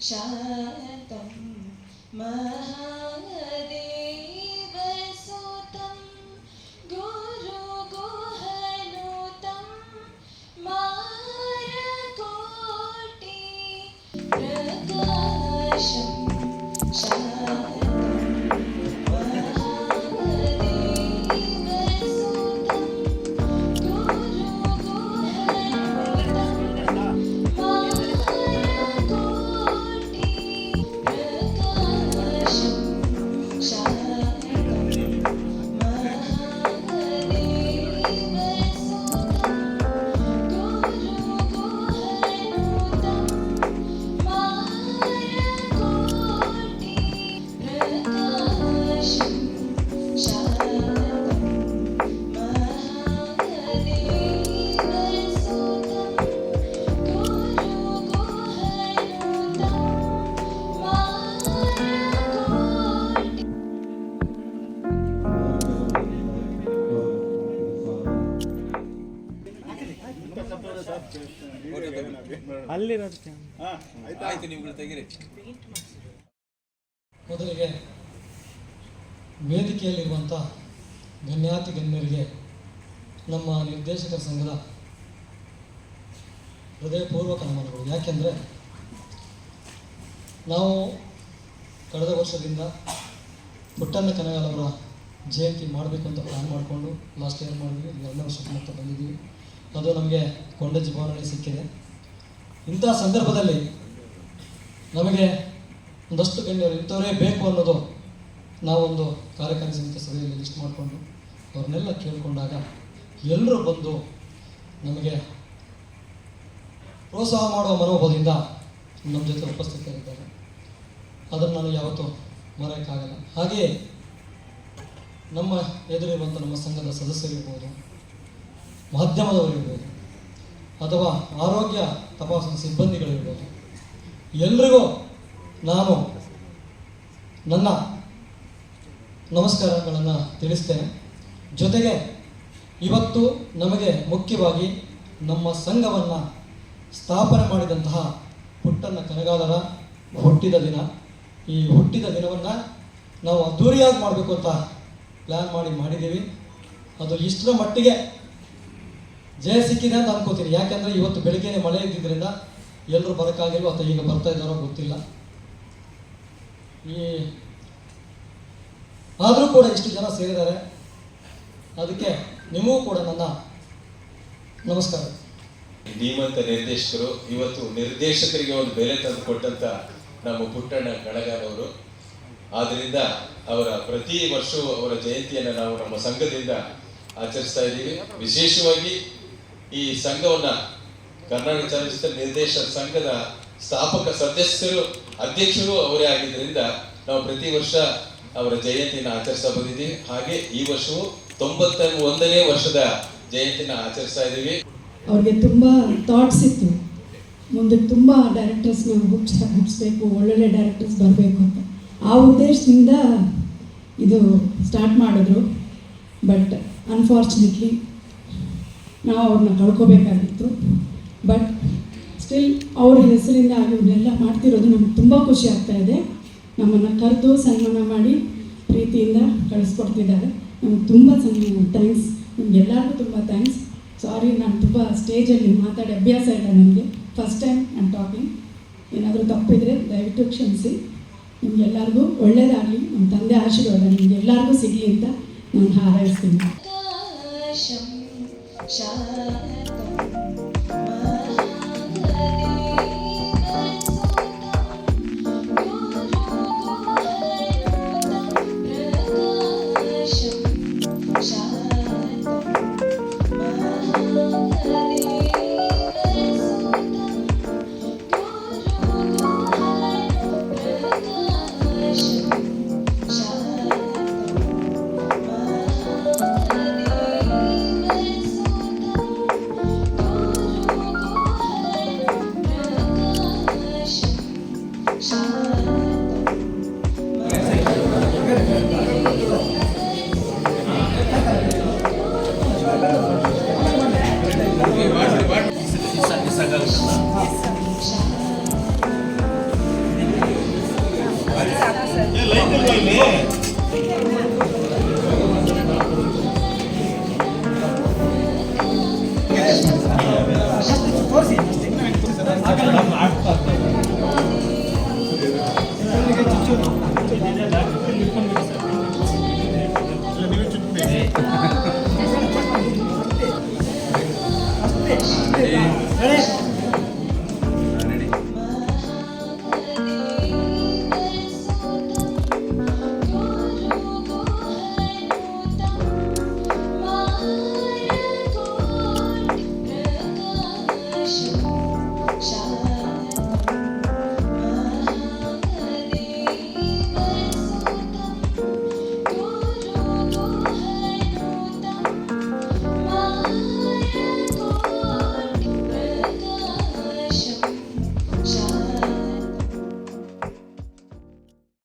प्रकाशं शान्तं महादेवसुतं ಅಲ್ಲಿರೋದು ಆಯ್ತು? ನೀವುಗಳು ತೆಗಿರಿ. ಮೊದಲಿಗೆ ವೇದಿಕೆಯಲ್ಲಿರುವಂತ ಗಣ್ಯಾತಿ ಗಣ್ಯರಿಗೆ ನಮ್ಮ ನಿರ್ದೇಶಕರ ಸಂಘದ ಹೃದಯಪೂರ್ವಕ ನಮನಗಳು. ಯಾಕೆಂದರೆ ನಾವು ಕಳೆದ ವರ್ಷದಿಂದ ಪುಟ್ಟಣ್ಣ ಕನಗಾಲವರ ಜಯಂತಿ ಮಾಡಬೇಕು ಅಂತ ಪ್ಲ್ಯಾನ್ ಮಾಡಿಕೊಂಡು ಲಾಸ್ಟ್ ಇಯರ್ ಮಾಡಿದ್ವಿ. ಎರಡನೇ ವರ್ಷಕ್ಕೆ ಮತ್ತೆ ಬಂದಿದ್ದೀವಿ. ಅದು ನಮಗೆ ಕೊಂಡಜ್ಜಿ ಭವನದಲ್ಲಿ ಸಿಕ್ಕಿದೆ. ಇಂಥ ಸಂದರ್ಭದಲ್ಲಿ ನಮಗೆ ಒಂದಷ್ಟು ಗಣ್ಯರು ಇಂಥವರೇ ಬೇಕು ಅನ್ನೋದು ನಾವೊಂದು ಕಾರ್ಯಕಾರಿ ಸಮಿತಿ ಸಭೆಯಲ್ಲಿ ಲಿಸ್ಟ್ ಮಾಡಿಕೊಂಡು ಅವ್ರನ್ನೆಲ್ಲ ಕೇಳಿಕೊಂಡಾಗ ಎಲ್ಲರೂ ಬಂದು ನಮಗೆ ಪ್ರೋತ್ಸಾಹ ಮಾಡುವ ಮನೋಭಾವದಿಂದ ನಮ್ಮ ಜೊತೆ ಉಪಸ್ಥಿತರಿದ್ದಾರೆ. ಅದನ್ನು ನಾನು ಯಾವತ್ತೂ ಮರೆಯೋಕ್ಕಾಗಲ್ಲ. ಹಾಗೆಯೇ ನಮ್ಮ ಎದುರಿರುವಂಥ ನಮ್ಮ ಸಂಘದ ಸದಸ್ಯರಿರ್ಬೋದು ಮಾಧ್ಯಮದವರಿರ್ಬೋದು ಅಥವಾ ಆರೋಗ್ಯ ತಪಾಸಣಾ ಸಿಬ್ಬಂದಿಗಳಿರ್ಬೋದು. ಎಲ್ರಿಗೂ ನಾನು ನನ್ನ ನಮಸ್ಕಾರಗಳನ್ನು ತಿಳಿಸ್ತೇನೆ. ಜೊತೆಗೆ ಇವತ್ತು ನಮಗೆ ಮುಖ್ಯವಾಗಿ ನಮ್ಮ ಸಂಘವನ್ನು ಸ್ಥಾಪನೆ ಮಾಡಿದಂತಹ ಹುಟ್ಟನ್ನ ಕನಗಾಲರ ಹುಟ್ಟಿದ ದಿನ. ಈ ಹುಟ್ಟಿದ ದಿನವನ್ನು ನಾವು ಅದ್ಧೂರಿಯಾಗಿ ಮಾಡಬೇಕು ಅಂತ ಪ್ಲ್ಯಾನ್ ಮಾಡಿ ಮಾಡಿದ್ದೀವಿ. ಅದು ಇಷ್ಟರ ಮಟ್ಟಿಗೆ ಜಯ ಸಿಕ್ಕಿದೆ ಅಂತ ಅನ್ಕೋತೀನಿ. ಯಾಕೆಂದರೆ ಇವತ್ತು ಬೆಳಿಗ್ಗೆ ಮಳೆ ಇದ್ದಿದ್ದರಿಂದ ಎಲ್ಲರೂ ಬರೋಕ್ಕಾಗಿಲ್ವೋ ಅಥವಾ ಈಗ ಬರ್ತಾ ಇದ್ದಾರೋ ಗೊತ್ತಿಲ್ಲ. ಈ ಆದರೂ ಕೂಡ ಇಷ್ಟು ಜನ ಸೇರಿದ್ದಾರೆ. ಅದಕ್ಕೆ ನಿಮಗೂ ಕೂಡ ನನ್ನ ನಮಸ್ಕಾರ. ಧೀಮಂತ ನಿರ್ದೇಶಕರು, ಇವತ್ತು ನಿರ್ದೇಶಕರಿಗೆ ಒಂದು ಬೆಲೆ ತಂದು ಕೊಟ್ಟಂತ ನಮ್ಮ ಪುಟ್ಟಣ್ಣ ಅವರು. ಆದ್ರಿಂದ ಅವರ ಪ್ರತಿ ವರ್ಷವೂ ಅವರ ಜಯಂತಿಯನ್ನು ನಾವು ನಮ್ಮ ಸಂಘದಿಂದ ಆಚರಿಸ್ತಾ ಇದ್ದೀವಿ. ವಿಶೇಷವಾಗಿ ಈ ಸಂಘವನ್ನ ಕರ್ನಾಟಕ ಚಲನಚಿತ್ರ ನಿರ್ದೇಶಕ ಸಂಘದ ಸ್ಥಾಪಕ ಸದಸ್ಯರು, ಅಧ್ಯಕ್ಷರು ಅವರೇ ಆಗಿದ್ದರಿಂದ ನಾವು ಪ್ರತಿ ವರ್ಷ ಅವರ ಜಯಂತಿಯನ್ನು ಆಚರಿಸ್ತಾ ಬಂದಿದ್ದೀವಿ. ಹಾಗೆ ಈ ವರ್ಷವೂ ತೊಂಬತ್ತ ಒಂದನೇ ವರ್ಷದ ಜಯಂತಿನ ಆಚರಿಸ್ತಾ ಇದ್ದೀವಿ. ಅವ್ರಿಗೆ ತುಂಬ ಥಾಟ್ಸ್ ಇತ್ತು. ಮುಂದೆ ತುಂಬ ಡೈರೆಕ್ಟರ್ಸ್ ಹುಟ್ಟಿಸ್ಬೇಕು ಒಳ್ಳೊಳ್ಳೆ ಡೈರೆಕ್ಟರ್ಸ್ ಬರಬೇಕು ಅಂತ. ಆ ಉದ್ದೇಶದಿಂದ ಇದು ಸ್ಟಾರ್ಟ್ ಮಾಡಿದ್ರು. ಬಟ್ ಅನ್ಫಾರ್ಚುನೇಟ್ಲಿ ನಾವು ಅವ್ರನ್ನ ಕಳ್ಕೊಬೇಕಾಗಿತ್ತು ಬಟ್ ಸ್ಟಿಲ್ ಅವ್ರ ಹೆಸರಿಂದ ಇವನ್ನೆಲ್ಲ ಮಾಡ್ತಿರೋದು ನಮ್ಗೆ ತುಂಬ ಖುಷಿ ಆಗ್ತಾ ಇದೆ. ನಮ್ಮನ್ನು ಕರೆದು ಸನ್ಮಾನ ಮಾಡಿ ಪ್ರೀತಿಯಿಂದ ಕಳಿಸ್ಕೊಡ್ತಿದ್ದಾರೆ. ನಮ್ಗೆ ತುಂಬ ಥ್ಯಾಂಕ್ಸ್ ನಿಮ್ಗೆಲ್ಲರಿಗೂ ತುಂಬ ಥ್ಯಾಂಕ್ಸ್ ಸಾರಿ ನಾನು ತುಂಬ ಸ್ಟೇಜಲ್ಲಿ ಮಾತಾಡಿ ಅಭ್ಯಾಸ ಇಲ್ಲ ನನಗೆ ಫಸ್ಟ್ ಟೈಮ್ ನಾನು ಟಾಕಿಂಗ್ ಏನಾದರೂ ತಪ್ಪಿದರೆ ದಯವಿಟ್ಟು ಕ್ಷಮಿಸಿ. ನಿಮ್ಗೆಲ್ಲರಿಗೂ ಒಳ್ಳೆಯದಾಗಲಿ ನಮ್ಮ ತಂದೆ ಆಶೀರ್ವಾದ ನಿಮ್ಗೆಲ್ಲರಿಗೂ ಸಿಗಲಿ ಅಂತ ನಾನು ಹಾರೈಸ್ತೀನಿ. Sợ ಆಗ್ತದೆ